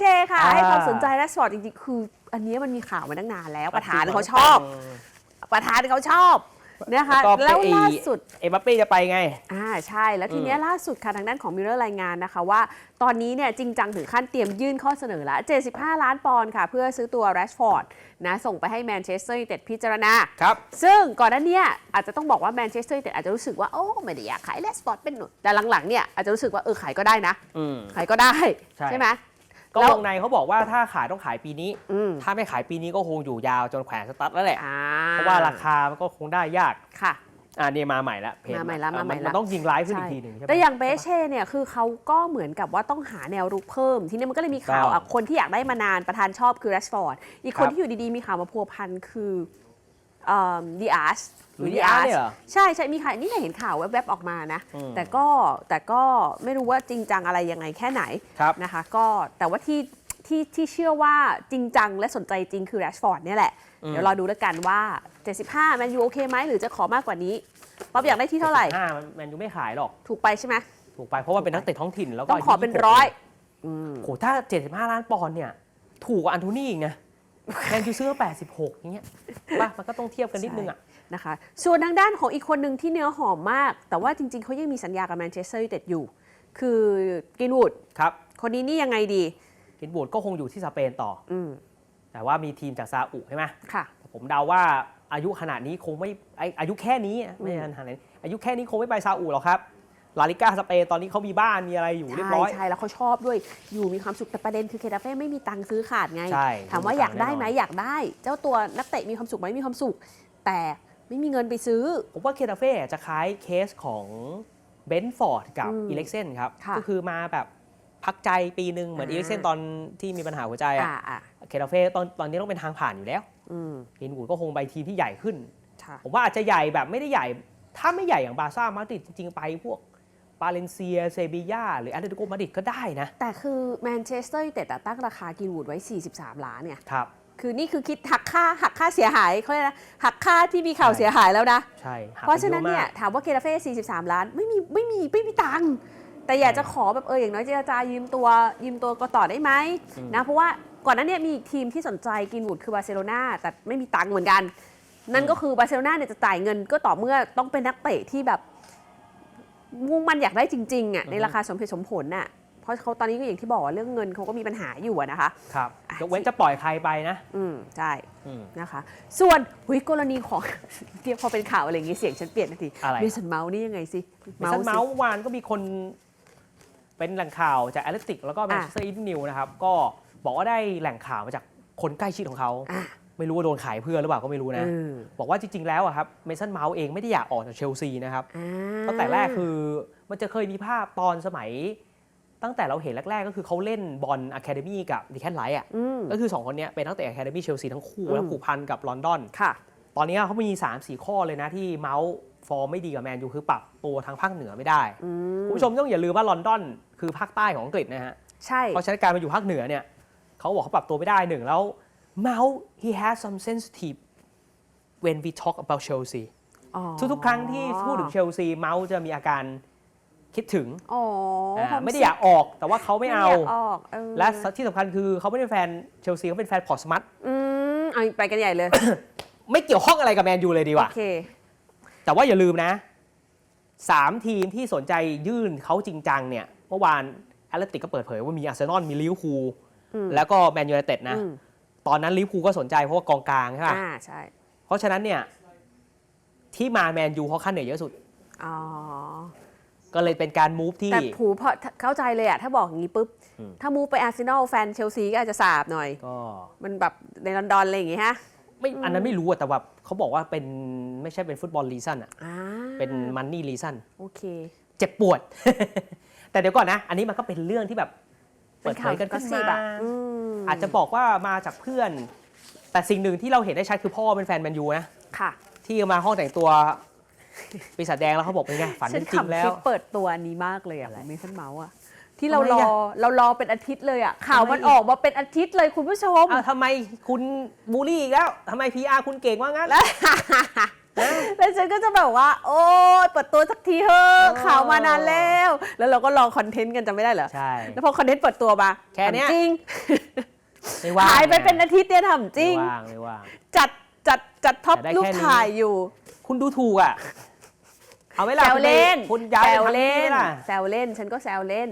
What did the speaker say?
เชค่ะอ่าให้ความสนใจและสปอร์ตจริงๆ คือ อันนี้มันมีข่าวมาตั้งนานแล้ว ประธานเขาชอบ ประธานเขาชอบนะคะก็แล้วไปล่าสุด เอ็มบัปเป้จะไปไง อ่าใช่ แล้วทีเนี้ยอืมล่าสุดค่ะ ทางด้านของมิเรอร์รายงานนะคะว่า ตอนนี้เนี่ยจริงจังถึงขั้นเตรียมยื่นข้อเสนอละ 75 ล้านปอนด์ค่ะ เพื่อซื้อตัวแรชฟอร์ดนะส่งไปให้แมนเชสเตอร์ยูไนเต็ดพิจารณา ครับ ซึ่งก่อนหน้าเนี้อาจจะต้องบอกว่าแมนเชสเตอร์ยูไนเต็ดอาจจะรู้สึกว่า โอ้ ไม่ได้อยากขายแรชฟอร์ดเป็นหนุนแต่หลังๆเนี่ยอาจจะรู้สึกว่าเออขายก็ได้นะอืมขายก็ได้ใช่ไหม ก็แล้ววงในเขาบอกว่าถ้าขายต้องขายปีนี้ อืมถ้าไม่ขายปีนี้ก็คงอยู่ยาวจนแขวนสตั๊ดแล้วแหละ อ่เพราะว่าราคามันก็คงได้ยาก ค่ะ อ่านี่มาใหม่ละเพจมาใหม่ละอะมาใหม่นละ นต้องยิงไลฟ์ขึ้นอีใช่กทีหนึ่งใช่ไหม แต่อย่างเบเช่เนี่ยคือเขาก็เหมือนกับว่าต้องหาแนวรุกเพิ่ม ทีนี้มันก็เลยมีข่าวถูกต้อง อะคนที่อยากได้มานานประธานชอบคือแรชฟอร์ดอีกคนครับที่อยู่ดีๆมีข่าวมาพัวพันคือ ดีอาร์สหรือ Diaz เนี่ยเหรอใช่ใช่มีข่าวนี่เห็นข่าวแวบๆออกมานะอืมแต่ก็แต่ก็ไม่รู้ว่าจริงจังอะไรยังไงแค่ไหนครับนะคะก็แต่ว่าที่ที่ที่เชื่อว่าจริงจังและสนใจจริงคือแรชฟอร์ดเนี่ยแหละอืมเดี๋ยวรอดูแล้วกันว่า 75แมนยูโอเคไหมหรือจะขอมากกว่านี้ป๊อบอยากได้ที่เท่าไหร่ห้าแมนยูไม่ขายหรอก ถูกไปใช่ไหมถูกไปเพราะว่าเป็นนักเตะท้องถิ่นแล้วก็ต้องขอเป็นายุ26ร้อยโหถ้า 75 ล้านปอนด์เนี่ย ถูกกว่าอันโทนี่อีกนะ แมนยูซื้อมา86อย่างเงี้ยป่ะมันก็ต้องเทียบกันนิดนึงอะ นะคะ ส่วนทางด้านของอีกคนหนึ่งที่เนื้อหอมมาก แต่ว่าจริง ๆ เขายังมีสัญญากับแมนเชสเตอร์ยูไนเต็ดอยู่ คือกินวูดครับคนนี้นี่ยังไงดี กินบูดก็คงอยู่ที่สเปนต่อ อืมแต่ว่ามีทีมจากซาอุใช่ไหมค่ะ ผมเดาว่าอายุขนาดนี้คงไม่ไออายุแค่นี้อะไม่ใช่ขนาดนี้อายุแค่นี้คงไม่ไปซาอุหรอกครับ ลาลิก้าสเปนตอนนี้เขามีบ้านมีอะไรอยู่เรียบใช่ร้อยใช่แล้วเขาชอบด้วยอยู่มีความสุขแต่ประเด็นคือเคตาเฟ่ไม่มีตังค์ซื้อขาดไงใช่ถามว่าไม่มีอยากได้ตังค์ไหมแน่นอนอยากได้ เจ้าตัวนักเตะมีความสุขไหมมีความสุข แต่ไม่มีเงินไปซื้อ ผมว่าเคตาเฟ่จะคล้ายเคสของเบนฟอร์ดกับอืมอีเล็กเซนครับค่ะก็คือมาแบบพักใจปีหนึ่งเหมือนอ่าอีเล็กเซนตอนที่มีปัญหาหัวใจอะอ่าอ่าเคตาเฟ่ตอนตอนนี้ต้องเป็นทางผ่านอยู่แล้วอืมกินบูดก็คงไปทีมที่ใหญ่ขึ้นค่ะผมว่าอาจจะใหญ่แบบไม่ได้ใหญ่ ถ้าไม่ใหญ่อย่างบาร์ซ่ามาดริดจริงๆไปพวก บาเลนเซีย เซบียาหรือแอตเลติโกมาดริดก็ได้นะ แต่คือแมนเชสเตอร์ยูไนเต็ดอะตั้งราคากินวูดไว้ 43 ล้านเนี่ยครับ คือนี่คือคิดหักค่าหักค่าเสียหายเขาเรียกนะหักค่าที่มีข่าวเสียหายแล้วนะ ใช่หักเพราะฉะนั้นไปเนี่ยอะมากถามว่าเกตาเฟ่ 43 ล้านไม่มีไม่มีไม่มีตังค์แต่อยากจะขอแบบเอออย่างน้อยเจรจายืมตัวยืมตัวก็ต่อได้ไหมอืมนะเพราะว่าก่อนหนั้นเนี่ยมีอีกทีมที่สนใจกินวูดคือบาร์เซโลนาแต่ไม่มีตังค์เหมือนกัน นั่นก็คือบาร์เซโลนาเนี่ยจะจ่ายเงินก็ต่อเมื่อต้องเป็นนักเตะที่แบบ มุ่งมันอยากได้จริงๆอะในราคาสมเหตุสมผลน่ะเพราะเขาตอนนี้ก็อย่างที่บอกว่าเรื่องเงินเขาก็มีปัญหาอยู่อะนะคะครับอะยกเว้นจะปล่อยใครไปนะ อืมใช่อืมนะคะ ส่วนหุยกรณีของเดี๋ยวพอเป็นข่าวอะไรอย่างงี้เสียงฉันเปลี่ยนทันทีอะไรเมสันเมาส์นี่ยังไงสิเมสันเมาส์เมื่อวานก็มีคน เป็นแหล่งข่าวจากแอตเลติกแล้วก็แมนเชสเตอร์อีฟนิวนะครับก็บอกว่าได้แหล่งข่าวมาจากคนใกล้ชิดของเขาอะ ไม่รู้ว่าโดนขายเพื่อนหรือเปล่าก็ไม่รู้นะเออบอกว่าจริง ๆ แล้วอะครับเมสันเมาส์เองไม่ได้อยากออกจากเชลซีนะครับอ่าตั้งแต่แรกคือมันจะเคยมีภาพตอนสมัย ตั้งแต่เราเห็นแรก ๆ ก็คือเขาเล่นบอลอะคาเดมี่กับดิแคนไลท์อะอืมก็คือ 2 คนเนี้ยเป็นตั้งแต่อะคาเดมี่เชลซีทั้งคู่อืมแล้วผูกพันกับลอนดอนค่ะ ตอนนี้เขามี 3 4 ข้อเลยนะที่เมาส์ฟอร์มไม่ดีกับแมนยูคือปรับตัวทางภาคเหนือไม่ได้อืมคุณผู้ชมต้องอย่าลืมว่าลอนดอนคือภาคใต้ของอังกฤษนะฮะใช่เพราะฉะนั้นการมาอยู่ภาคเหนือเนี่ยเขาบอกเขาปรับตัวไม่ได้หนึ่งแล้ว เมาส์ he has some sensitive when we talk about Chelsea อ๋อทุกๆครั้งที่พูดถึงเชลซีเมาส์จะมีอาการคิดถึงอ๋ออ่าความไม่ได้อยากออกแต่ว่าเขาไม่เอาไม่อยากออกเออและที่สำคัญคือเขาไม่ได้เป็นแฟนเชลซีเขาเป็นแฟนพอร์ตสมัตอืมเอาไปกันใหญ่เลย ไม่เกี่ยวข้องอะไรกับแมนยูเลยดีกโอว่าเคแต่ว่าอย่าลืมนะสามทีมที่สนใจยื่นเขาจริงจังเนี่ย เมื่อวานแอตเลติกก็เปิดเผยว่ามีอาร์เซนอลมีลิเวอร์พูลอืมแล้วก็แมนยูไนเต็ดนะอืม ตอนนั้นลิเวอร์พูลก็สนใจเพราะว่ากองกลางใช่ป่ะอ่าใช่เพราะฉะนั้นเนี่ยที่มาแมนยูเขาค่าเหนื่อยเยอะสุด อ๋อ ก็เลยเป็นการมูฟที่ แต่ผูพอเข้าใจเลยอะถ้าบอกอย่างนี้ปุ๊บ อืม ถ้ามูไปอาร์เซนอลแฟนเชลซีก็อาจจะสาบหน่อย ก็มันแบบในลอนดอนอะไรอย่างงี้ฮะไม่อันนั้นไม่รู้อะแต่แบบเขาบอกว่าเป็นไม่ใช่เป็นฟุตบอลลีซันอะอ่าเป็นมันนี่ลีซันโอเค เจ็บปวด แต่เดี๋ยวก่อนนะ อันนี้มันก็เป็นเรื่องที่แบบเป็เปินดเผข่าวยกันก็ขึ้นสิบมาอะอืม อาจจะบอกว่ามาจากเพื่อน แต่สิ่งหนึ่งที่เราเห็นได้ชัดคือพ่อเป็นแฟนแมนยูนะค่ะ ที่มาห้องแต่งตัวปีศาจแดงแล้วเขาบอกเป็นไงฝันฉัเป็นนจริงขำแล้คลิว ปเปิดตัวอันนี้มากเลยอะของเมสันเมาส์อะที่เราทำไมรออะเรารอเป็นอาทิตย์เลยอะข่าวทำไมมันออกมาเป็นอาทิตย์เลยคุณผู้ชม อ้าวทำไมคุณบูลลี่อีกแล้วทำไมพีอาร์คุณเก่งว่างั้น แล้ว แล้วฉันก็จะแบบว่า โอ้ยเปิดตัวสักทีเถอะโอ้ข่าวมานานแล้ว แล้วเราก็รอคอนเทนต์กันจำไม่ได้เหรอใช่ แล้วพอคอนเทนต์เปิดตัวมาแค่เนี้ยทำจริง ไม่ว่างหายไปเป็นอาทิตย์เนี่ยทำจริง ไม่ว่างไม่ว่าง จัดจัดจัดท็อปแต่ได้รูปแค่นี้ ถ่ายอยู่ คุณดูถูกอะ เอาไว้ล่ะแซวเล่นคุณย้ายแซไปวทางเล่นี้นล่ะ แซวเล่น ฉันก็แซวเล่น